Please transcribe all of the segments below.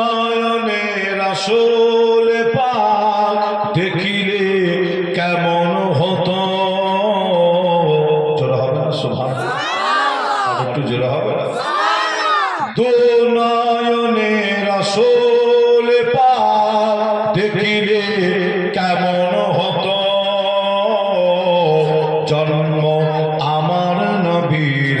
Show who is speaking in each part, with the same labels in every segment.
Speaker 1: নয়নের আসল পাক দেখিলে কেমন হত? জোর হবে না? শোভা একটু জোর হবে না? দু নয়নের আসল পাক দেখিলে কেমন হত? জন্ম আমার নবীর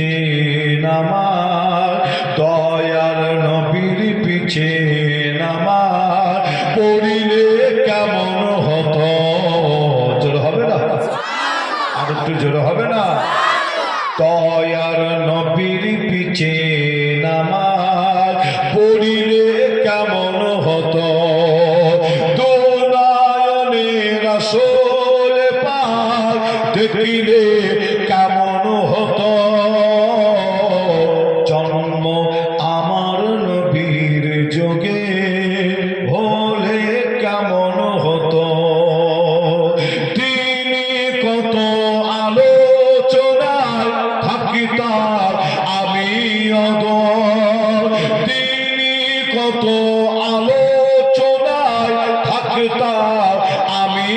Speaker 1: পিছে নামার, দয়ার নবীর পিছে নামার, পড়িলে কেমন হতো? জোর হবে না? আর একটু জোর হবে না? দয়ার নবীর পিছে নামাজ পড়িলে কেমন হতো? দোলায়নে রাসোল পাক দেখিলে কত আলোচনায় থাকতাম আমি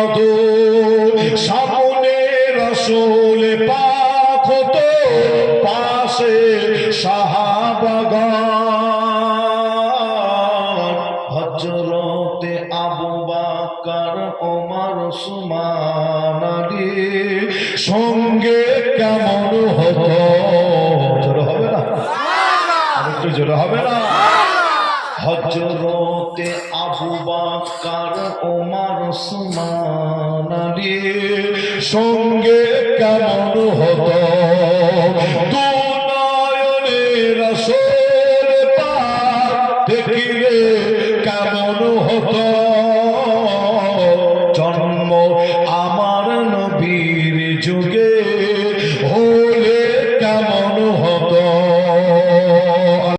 Speaker 1: অগর সামনে রসুল পাক হতো পাশে সাহাবাগান হজরতে আবু বাকার ওমর সুমান আলী সঙ্গে কেমন হতো? জোর হবে না? একটু জোর হবে না? হজরতে আবু বাকার ওমর সুমান আলী সঙ্গে কেমন হতো? দু নয়নে রসুল পাক দেখিলে কেমন হতো? জন্ম আমার নবীর যুগে